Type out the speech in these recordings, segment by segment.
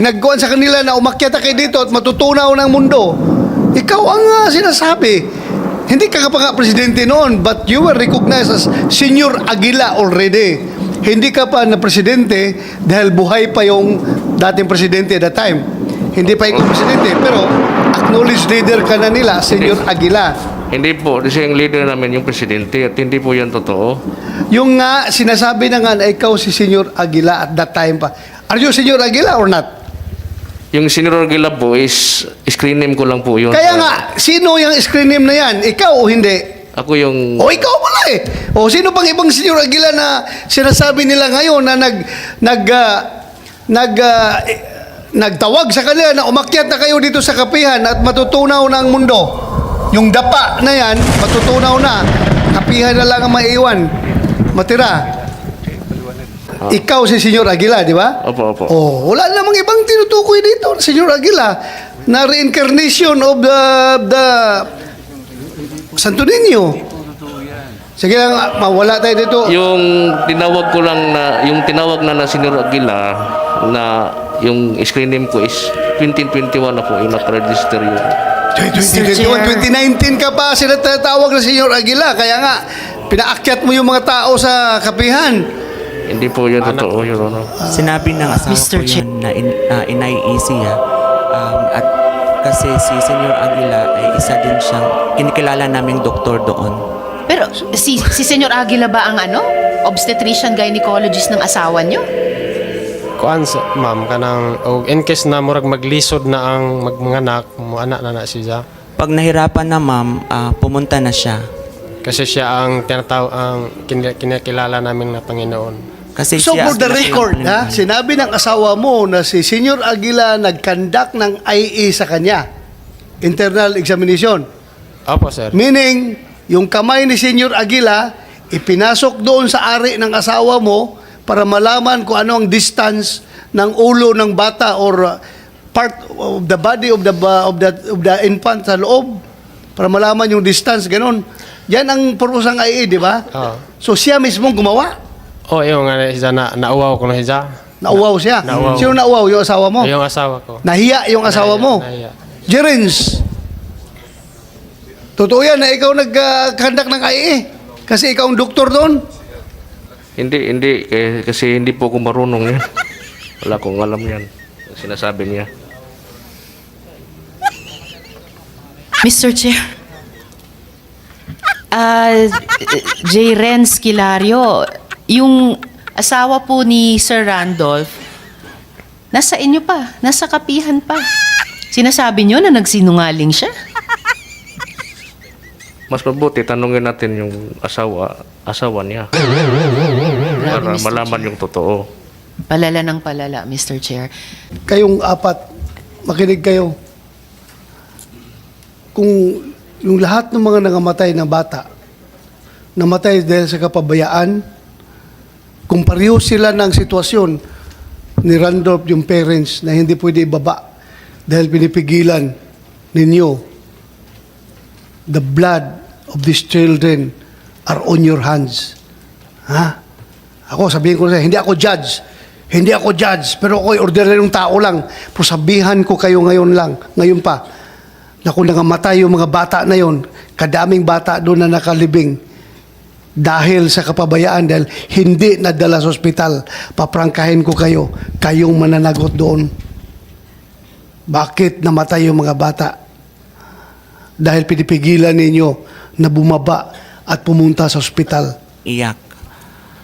Nagkuhan sa kanila na umakyat kayo dito at matutunaw ng mundo. Ikaw ang ah, sinasabi. Hindi ka pa nga presidente noon, but you were recognized as Senior Aguila already. Hindi ka pa na presidente dahil buhay pa yung dating presidente at that time. Hindi pa ikaw presidente, pero acknowledged leader ka na nila, Senior Aguila. Hindi po, kasi yung leader namin yung presidente at hindi po yan totoo. Yung nga, sinasabi na nga na ikaw si Senior Aguila at that time pa. Are you Senior Aguila or not? Yung Senior Aguila po is screen name ko lang po yun. Kaya nga, sino yung screen name na yan? Ikaw o hindi? Ako yung... O ikaw pala eh. O sino pang ibang Senior Aguila na sinasabi nila ngayon na nag nag ah, nag ah, eh, nagtawag sa kanila na umakyat na kayo dito sa kapihan at matutunaw na ang mundo. Yung dapa na yan, matutunaw na. Kapihan na lang ang maiwan. Matira. Ikaw si Senyor Aguila, di ba? Opo, opo. Oh, wala namang ibang tinutukoy dito, Senyor Aguila, na reincarnation of the the Santo Niño. Sige lang, mawala tayo dito. Yung tinawag ko lang na, yung tinawag na na Senior Aguila na yung screen name ko is 2021 na po yung nakaregister yun. 2021, 2019 ka pa sila tatawag na Senyor Aguila. Kaya nga, pinaakyat mo yung mga tao sa kapihan. Hindi po yun totoo, Your Honor. Sinabi ng asawa Mr. ko yun na in, uh, inaiisi ha. Um, at kasi si Senyor Aguila ay isa din siyang kinikilala naming doktor doon. Pero si si Senyor Aguila ba ang ano? Obstetrician gynecologist ng asawa niyo? kuan sa ma'am kanang og in case na murag maglisod na ang magmanganak mo anak na na siya Pag nahirapan na ma'am, ah, pumunta na siya. kasi siya ang tinataw ang kin- kinakilala namin na Panginoon. Kasi So for the record, ha, sinabi ng asawa mo na si Senyor Aguila nag-conduct ng IE sa kanya. Internal examination. Opo sir. Meaning, yung kamay ni Senyor Aguila, ipinasok doon sa ari ng asawa mo para malaman kung ano ang distance ng ulo ng bata or uh, part of the body of the ba- of the of the infant sa loob para malaman yung distance ganun. Yan ang purpose ng IE, di ba? Oo. So siya mismo gumawa. Oh, yung nga siya na nauwaw ko na siya. Nauwaw siya. Nauwaw. Sino nauwaw? Yung asawa mo? Yung asawa ko. Nahiya yung asawa Nahiya, mo. nahiya. Jerens, totoo yan na ikaw nag-conduct ng IE. Kasi ikaw ang doktor doon. Hindi, hindi. eh, Kasi hindi po ako marunong yan. Wala akong alam yan. Sinasabi niya. Mr. Chair. Ah, J. Renz Kilario, yung asawa po ni Sir Randolph, nasa inyo pa, nasa kapihan pa. Sinasabi niyo na nagsinungaling siya? Mas mabuti, tanungin natin yung asawa, asawa niya. Para Mr. malaman yung totoo. Palala ng palala, Mr. Chair. Kayong apat, makinig kayo. Kung yung lahat ng mga nangamatay na bata, namatay dahil sa kapabayaan, kung pareho sila ng sitwasyon ni Randolph, yung parents, na hindi pwede ibaba dahil pinipigilan ninyo, the blood of these children are on your hands. Ha? Ako, sabihin ko na, hindi ako judge. Hindi ako judge, pero ako'y ordinaryong tao lang. Pero sabihan ko kayo ngayon lang, ngayon pa, na kung nangamatay yung mga bata na yon, kadaming bata doon na nakalibing dahil sa kapabayaan, dahil hindi nadala sa ospital, paprangkahin ko kayo, kayong mananagot doon. Bakit namatay yung mga bata? Dahil pinipigilan ninyo na bumaba at pumunta sa ospital. Iyak.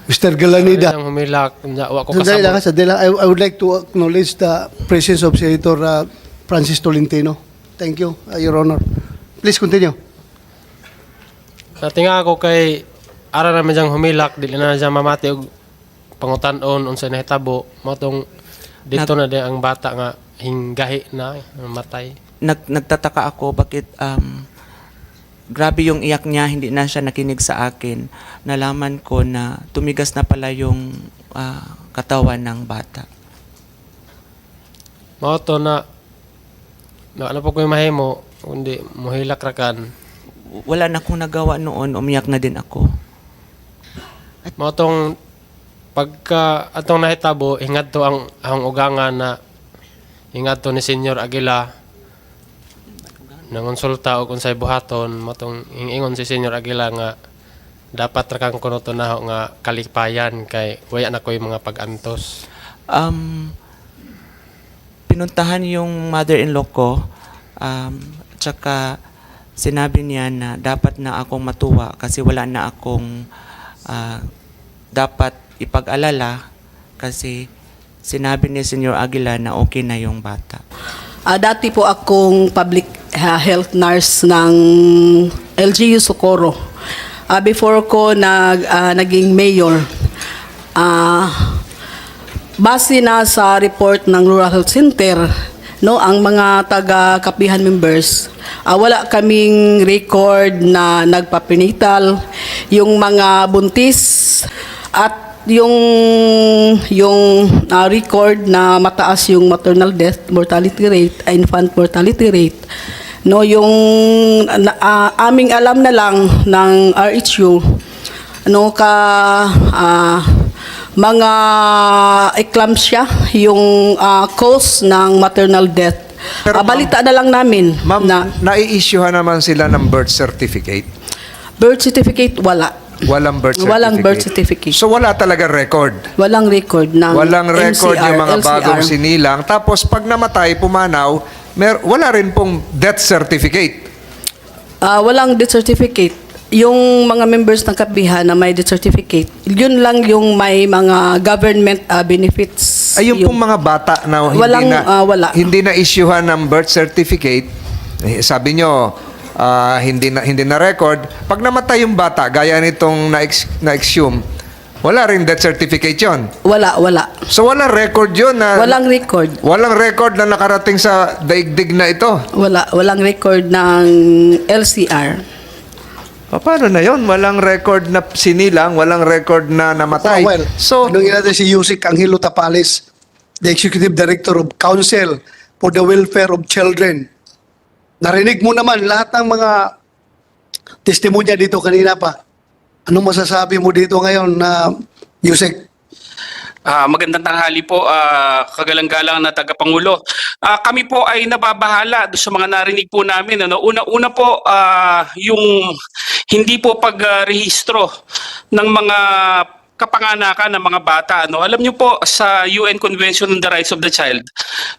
Mr. Galanida, Ang humilak, wa ko I would like to acknowledge the presence of Senator uh, Francis Tolentino. Thank you, uh, Your Honor. Please continue. Natinga ako kay ara naman diyang humilak dili na siya mamati og pangutan-on unsa nahitabo mo tong dito na di ang bata nga hinggahi na mamatay. Nag, nagtataka ako bakit um, grabe yung iyak niya, hindi na siya nakinig sa akin. Nalaman ko na tumigas na pala yung ah, katawan ng bata. Mao to na na ano po ko yung mahimo kundi muhilak ra kan. Wala na akong nagawa noon, umiyak na din ako. Mao tong pagka atong nahitabo hingad to ang ang ugangan na ingadto ni Senyor Aguila nangonsulta og unsay buhaton matong ingon si Senyor Aguila nga dapat ra kang kuno tunaho nga kalipayan kay waya na koy mga pag-antos. Um, pinuntahan yung mother-in-law ko, um, tsaka sinabi niya na dapat na akong matuwa kasi wala na akong ah, dapat ipag-alala kasi sinabi ni Senyor Aguila na okay na yung bata. Ah, dati po akong public ah, health nurse ng LGU Socorro. Ah, before ko nag, ah, naging mayor, ah, base na sa report ng Rural Health Center, no, ang mga taga-kapihan members, ah, wala kaming record na nagpapinital, yung mga buntis at yung yung ah, record na mataas yung maternal death mortality rate, ah, infant mortality rate. No, yung ah, aming alam na lang ng RHU no ka ah, mga eclampsia yung ah, cause ng maternal death. Pero Ah, balita na lang namin Ma'am, na nai-issuehan naman sila ng birth certificate. Birth certificate wala. Walang birth certificate. Walang birth certificate. So wala talaga record. Walang record ng Walang record NCR, yung mga LCR. bagong sinilang. Tapos pag namatay, pumanaw, mer wala rin pong death certificate. Ah, walang death certificate. Yung mga members ng kapihan na may death certificate, yun lang yung may mga government ah, benefits. Ay, yung, Yung- pong mga bata na hindi Walang, na ah, wala. hindi na issuehan ng birth certificate, eh, sabi nyo, ah, hindi na hindi na record. Pag namatay yung bata, gaya nitong na-ex- na-exhume, wala rin death certificate yon. Wala, wala. So wala record yon na Walang record. walang record na nakarating sa daigdig na ito. Wala, walang record ng LCR. Pa- Paano na yon? Walang record na sinilang, walang record na namatay. Well, so, anong natin si Yusik Angelo Tapales, the Executive Director of Council for the Welfare of Children. Narinig mo naman lahat ng mga testimonya dito kanina pa. Anong masasabi mo dito ngayon na Yusik? Ah, magandang tanghali po, ah, kagalang-galang na tagapangulo. Ah, kami po ay nababahala sa mga narinig po namin. Ano? Una-una po, ah, yung hindi po pag-rehistro ng mga kapanganakan ng mga bata. Ano? Alam niyo po, sa UN Convention on the Rights of the Child,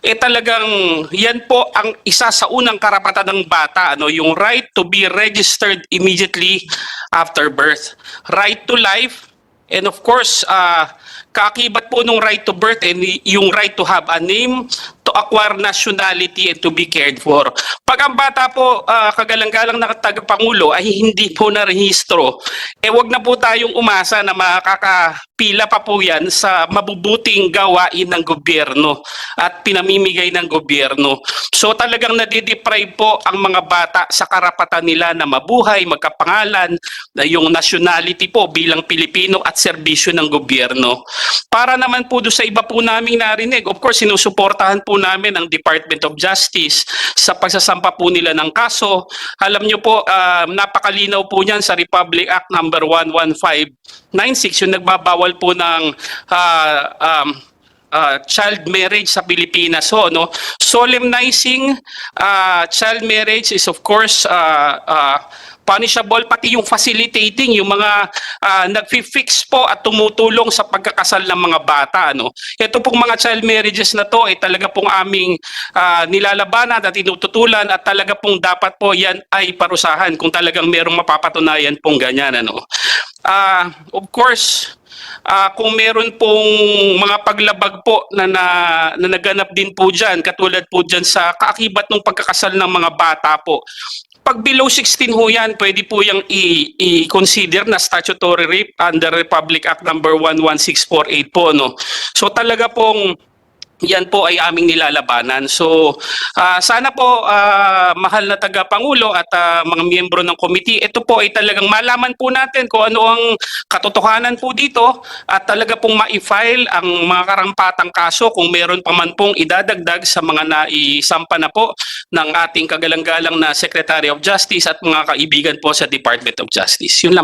eh talagang yan po ang isa sa unang karapatan ng bata. Ano? Yung right to be registered immediately after birth. Right to life, And of course, uh, kaakibat po nung right to birth and yung right to have a name, to acquire nationality and to be cared for. Pag ang bata po, uh, kagalang-galang na tagapangulo ay hindi po narehistro, eh wag na po tayong umasa na makakapila pa po yan sa mabubuting gawain ng gobyerno at pinamimigay ng gobyerno. So talagang nadideprive po ang mga bata sa karapatan nila na mabuhay, magkapangalan, na yung nationality po bilang Pilipino at serbisyo ng gobyerno. Para naman po doon sa iba po naming narinig, of course, sinusuportahan po namin ang Department of Justice sa pagsasampa po nila ng kaso. Alam niyo po, ah, napakalinaw po niyan sa Republic Act number 11596, yung nagbabawal po ng ah, um, uh, child marriage sa Pilipinas. So, no, solemnizing uh, child marriage is of course uh, uh, punishable pati yung facilitating yung mga uh, nagfi-fix po at tumutulong sa pagkakasal ng mga bata ano ito pong mga child marriages na to ay talaga pong aming uh, nilalabanan at tinututulan at talaga pong dapat po yan ay parusahan kung talagang merong mapapatunayan pong ganyan ano Ah, of course Ah, kung meron pong mga paglabag po na, na, na naganap din po dyan, katulad po dyan sa kaakibat ng pagkakasal ng mga bata po, pag below 16 ho yan, pwede po yung i-consider na statutory rape under Republic Act number 11648 po. No? So talaga pong yan po ay aming nilalabanan. So, ah, sana po, ah, mahal na taga-pangulo at ah, mga miyembro ng committee, ito po ay talagang malaman po natin kung ano ang katotohanan po dito at talaga pong ma-file ang mga karampatang kaso kung meron pa man pong idadagdag sa mga naisampa na po ng ating kagalang-galang na Secretary of Justice at mga kaibigan po sa Department of Justice. Yun lang.